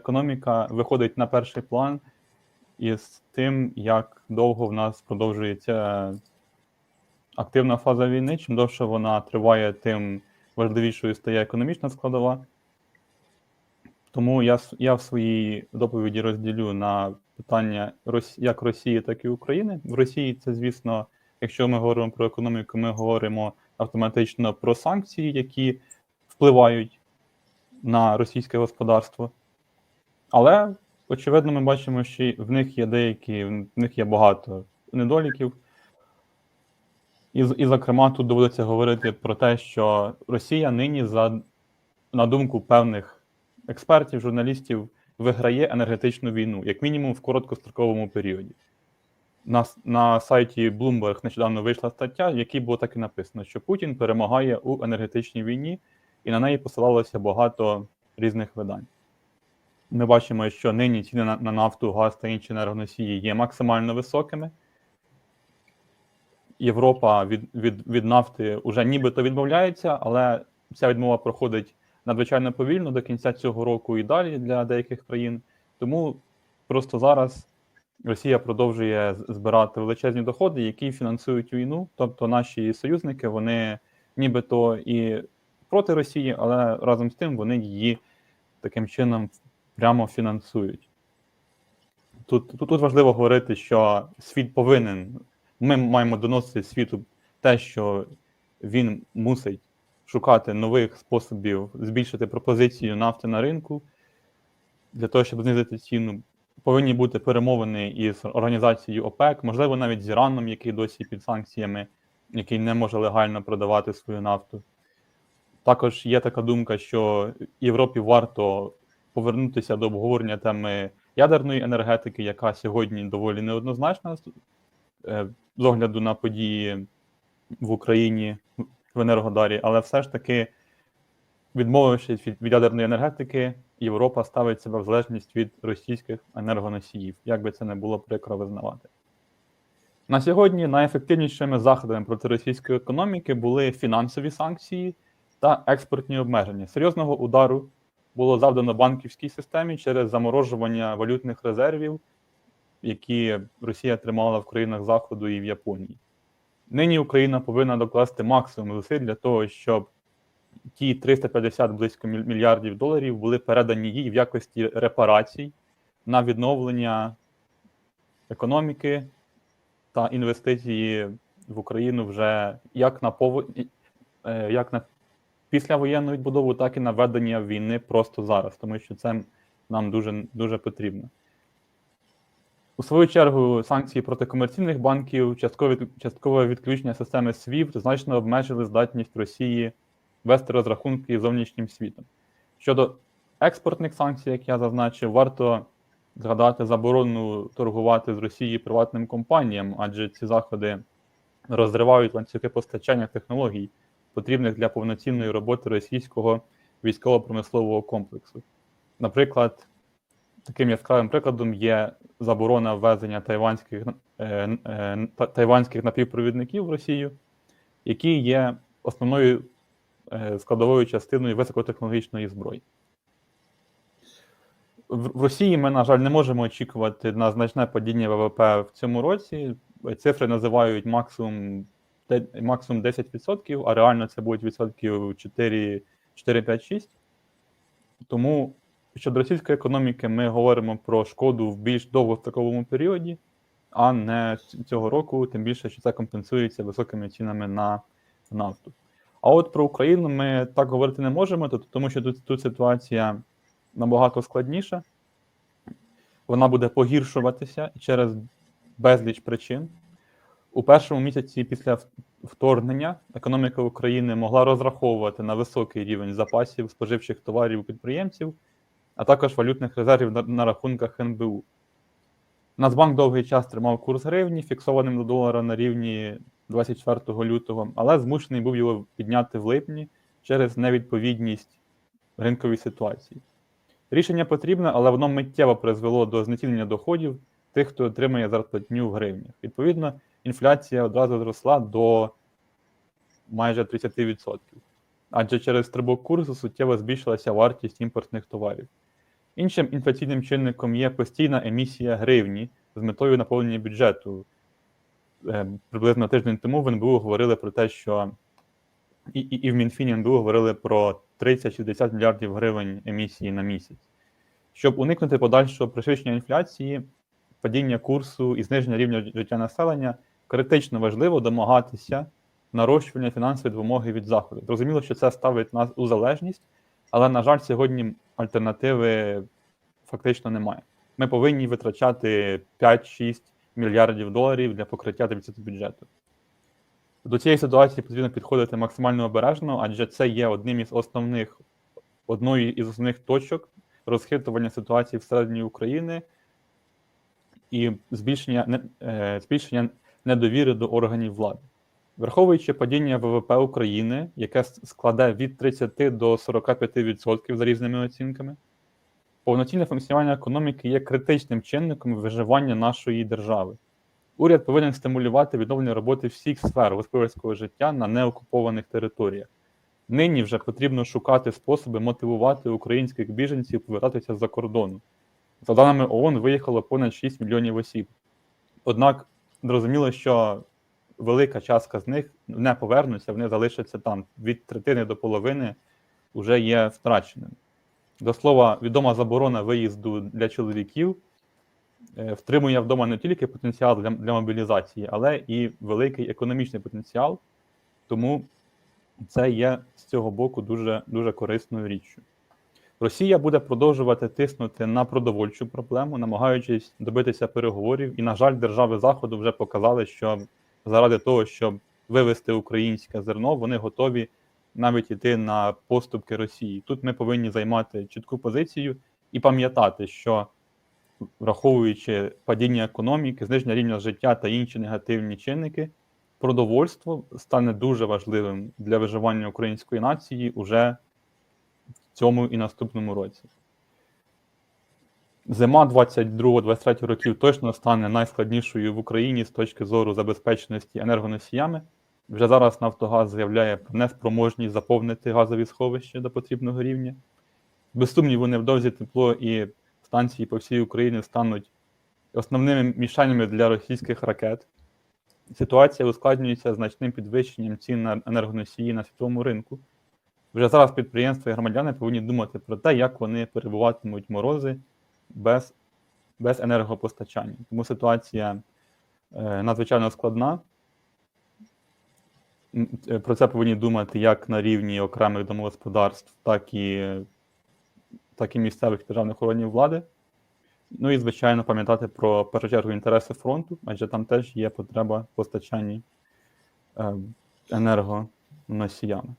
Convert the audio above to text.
економіка виходить на перший план із тим, як довго в нас продовжується активна фаза війни. Чим довше вона триває, тим важливішою стає економічна складова. Тому я, я в своїй доповіді розділю на питання як Росії, так і України. В Росії це, звісно, якщо ми говоримо про економіку, ми говоримо автоматично про санкції, які впливають на російське господарство. Але, очевидно, ми бачимо, що в них є деякі, в них є багато недоліків. І, і, зокрема, тут доводиться говорити про те, що Росія нині, за, на думку певних експертів, журналістів, виграє енергетичну війну, як мінімум в короткостроковому періоді. На, на сайті Bloomberg нещодавно вийшла стаття, в якій було так і написано, що Путін перемагає у енергетичній війні, і на неї посилалося багато різних видань. Ми бачимо, що нині ціни на, на нафту, газ та інші енергоносії є максимально високими. Європа від, від, від нафти вже нібито відмовляється, але ця відмова проходить надзвичайно повільно до кінця цього року і далі для деяких країн. Тому просто зараз Росія продовжує збирати величезні доходи, які фінансують війну. Тобто наші союзники, вони нібито і проти Росії, але разом з тим вони її таким чином прямо фінансують. Тут, тут, тут важливо говорити, що світ повинен, ми маємо доносити світу те, що він мусить шукати нових способів збільшити пропозицію нафти на ринку для того, щоб знизити ціну. Повинні бути перемовини із організацією ОПЕК, можливо, навіть з Іраном, який досі під санкціями, який не може легально продавати свою нафту. Також є така думка, що Європі варто повернутися до обговорення теми ядерної енергетики, яка сьогодні доволі неоднозначна з е, огляду на події в Україні в Енергодарі, але все ж таки, відмовившись від, від ядерної енергетики, Європа ставить себе в залежність від російських енергоносіїв, як би це не було прикро визнавати. На сьогодні найефективнішими заходами проти російської економіки були фінансові санкції та експортні обмеження. Серйозного удару було завдано банківській системі через заморожування валютних резервів, які Росія тримала в країнах Заходу і в Японії. Нині Україна повинна докласти максимум зусиль для того, щоб ті 350 близько мільярдів доларів були передані їй в якості репарацій на відновлення економіки та інвестиції в Україну вже як на пово... і- е, як на післявоєнну відбудову, так і на ведення війни просто зараз, тому що це нам дуже, дуже потрібно. У свою чергу, санкції проти комерційних банків, часткове, часткове відключення системи SWIFT значно обмежили здатність Росії вести розрахунки з зовнішнім світом. Щодо експортних санкцій, як я зазначив, варто згадати заборону торгувати з Росії приватним компаніям, адже ці заходи розривають ланцюги постачання технологій, потрібних для повноцінної роботи російського військово-промислового комплексу. Наприклад, таким яскравим прикладом є заборона ввезення тайванських, е, е, тайванських напівпровідників в Росію, які є основною е, складовою частиною високотехнологічної зброї. В Росії ми, на жаль, не можемо очікувати на значне падіння ВВП в цьому році. Цифри називають максимум, максимум 10%, а реально це будуть відсотків 4, 4 5, 6. Тому щодо російської економіки ми говоримо про шкоду в більш довгостроковому періоді, а не цього року, тим більше, що це компенсується високими цінами на нафту. А от про Україну ми так говорити не можемо, тому що тут, тут ситуація набагато складніша. Вона буде погіршуватися через безліч причин. У першому місяці після вторгнення економіка України могла розраховувати на високий рівень запасів споживчих товарів підприємців, а також валютних резервів на, на рахунках НБУ. Нацбанк довгий час тримав курс гривні, фіксованим до долара на рівні 24 лютого, але змушений був його підняти в липні через невідповідність ринковій ситуації. Рішення потрібне, але воно миттєво призвело до знецінення доходів тих, хто отримує зарплатню в гривнях. Відповідно, інфляція одразу зросла до майже 30%. Адже через стрибок курсу суттєво збільшилася вартість імпортних товарів. Іншим інфляційним чинником є постійна емісія гривні з метою наповнення бюджету. Е, Приблизно тиждень тому в НБУ говорили про те, що і, і, і в Мінфіні НБУ говорили про 30-60 мільярдів гривень емісії на місяць. Щоб уникнути подальшого пришвидшення інфляції, падіння курсу і зниження рівня життя населення, критично важливо домагатися нарощування фінансової допомоги від заходу. Зрозуміло, що це ставить нас у залежність, але, на жаль, сьогодні альтернативи фактично немає. Ми повинні витрачати 5-6 мільярдів доларів для покриття дефіциту бюджету. До цієї ситуації потрібно підходити максимально обережно, адже це є одним із основних, одною із основних точок розхитування ситуації всередині України і збільшення, е, збільшення недовіри до органів влади. Враховуючи падіння ВВП України, яке складе від 30 до 45% за різними оцінками, повноцінне функціонування економіки є критичним чинником виживання нашої держави. Уряд повинен стимулювати відновлення роботи всіх сфер господарського життя на неокупованих територіях. Нині вже потрібно шукати способи мотивувати українських біженців повертатися з-за кордону. За даними ООН, виїхало понад 6 мільйонів осіб. Однак зрозуміло, що велика частка з них не повернуться, вони залишаться там. Від третини до половини вже є втраченими. До слова, відома заборона виїзду для чоловіків е, втримує вдома не тільки потенціал для, для мобілізації, але і великий економічний потенціал. Тому це є з цього боку дуже, дуже корисною річчю. Росія буде продовжувати тиснути на продовольчу проблему, намагаючись добитися переговорів. І, на жаль, держави Заходу вже показали, що заради того, щоб вивести українське зерно, вони готові навіть йти на поступки Росії. Тут ми повинні займати чітку позицію і пам'ятати, що враховуючи падіння економіки, зниження рівня життя та інші негативні чинники, продовольство стане дуже важливим для виживання української нації уже цьому і наступному році. Зима 22-23 років точно стане найскладнішою в Україні з точки зору забезпеченості енергоносіями. Вже зараз Нафтогаз заявляє про неспроможність заповнити газові сховища до потрібного рівня. Без сумніву, невдовзі тепло і станції по всій Україні стануть основними мішенями для російських ракет. Ситуація ускладнюється значним підвищенням цін на енергоносії на світовому ринку. Вже зараз підприємства і громадяни повинні думати про те, як вони перебуватимуть морози без, без енергопостачання. Тому ситуація е, надзвичайно складна. Е, Про це повинні думати як на рівні окремих домогосподарств, так і, так і місцевих державних органів влади. Ну і, звичайно, пам'ятати про першу чергу інтереси фронту, адже там теж є потреба в постачанні е, енергоносіями.